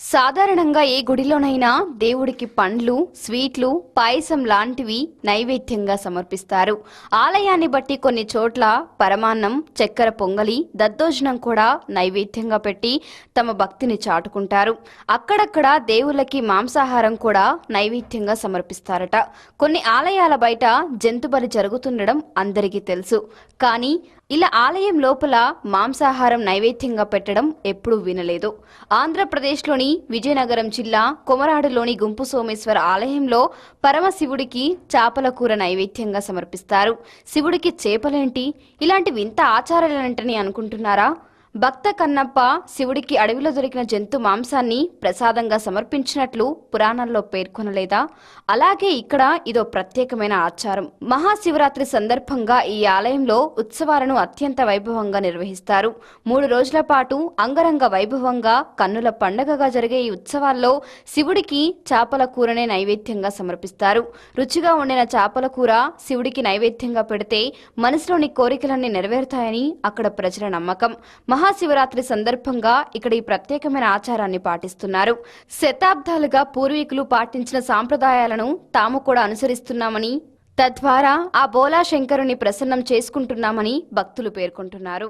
సాధారణంగా ఏ గుడిలోనైనా దేవుడికి పండ్లు స్వీట్లు పాయసం లాంటివి నైవేద్యంగా సమర్పిస్తారు. ఆలయాన్ని బట్టి కొన్ని చోట్ల పరమాన్నం చక్కెర పొంగలి దద్దోజనం కూడా నైవేద్యంగా పెట్టి తమ భక్తిని చాటుకుంటారు. అక్కడక్కడ దేవుళ్ళకి మాంసాహారం కూడా నైవేద్యంగా సమర్పిస్తారట. కొన్ని ఆలయాల బయట జంతుబలి జరుగుతుండడం అందరికీ తెలుసు. కానీ ఇలా ఆలయం లోపల మాంసాహారం నైవేద్యంగా పెట్టడం ఎప్పుడూ వినలేదు. ఆంధ్రప్రదేశ్లోని విజయనగరం జిల్లా కొమరాడులోని గుంపు సోమేశ్వర ఆలయంలో పరమశివుడికి చేపల కూర నైవేద్యంగా సమర్పిస్తారు. శివుడికి చేపలేంటి? ఇలాంటి వింత ఆచారాలేంటని అనుకుంటున్నారా? భక్త కన్నప్ప శివుడికి అడవిలో దొరికిన జంతు మాంసాన్ని ప్రసాదంగా సమర్పించినట్లు పురాణంలో పేర్కొనలేదా? అలాగే ఇక్కడ ఇదో ప్రత్యేకమైన ఆచారం. మహాశివరాత్రి సందర్భంగా ఈ ఆలయంలో ఉత్సవాలను అత్యంత వైభవంగా నిర్వహిస్తారు. మూడు రోజుల పాటు అంగరంగ వైభవంగా కన్నుల పండగగా జరిగే ఈ ఉత్సవాల్లో శివుడికి చేపల కూరనే నైవేద్యంగా సమర్పిస్తారు. రుచిగా వండిన చేపల కూర శివుడికి నైవేద్యంగా పెడితే మనసులోని కోరికలన్నీ నెరవేరుతాయని అక్కడ ప్రజల నమ్మకం. మహాశివరాత్రి సందర్భంగా ఇక్కడ ఈ ప్రత్యేకమైన ఆచారాన్ని పాటిస్తున్నారు. శతాబ్దాలుగా పూర్వీకులు పాటించిన సాంప్రదాయాలను తాము కూడా అనుసరిస్తున్నామని తద్వారా ఆ బోలా శంకరుని ప్రసన్నం చేసుకుంటున్నామని భక్తులు పేర్కొంటున్నారు.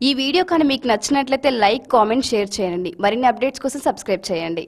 ఈ వీడియో కానీ మీకు నచ్చినట్లయితే లైక్ కామెంట్ షేర్ చేయండి. మరిన్ని అప్డేట్స్ కోసం సబ్స్క్రైబ్ చేయండి.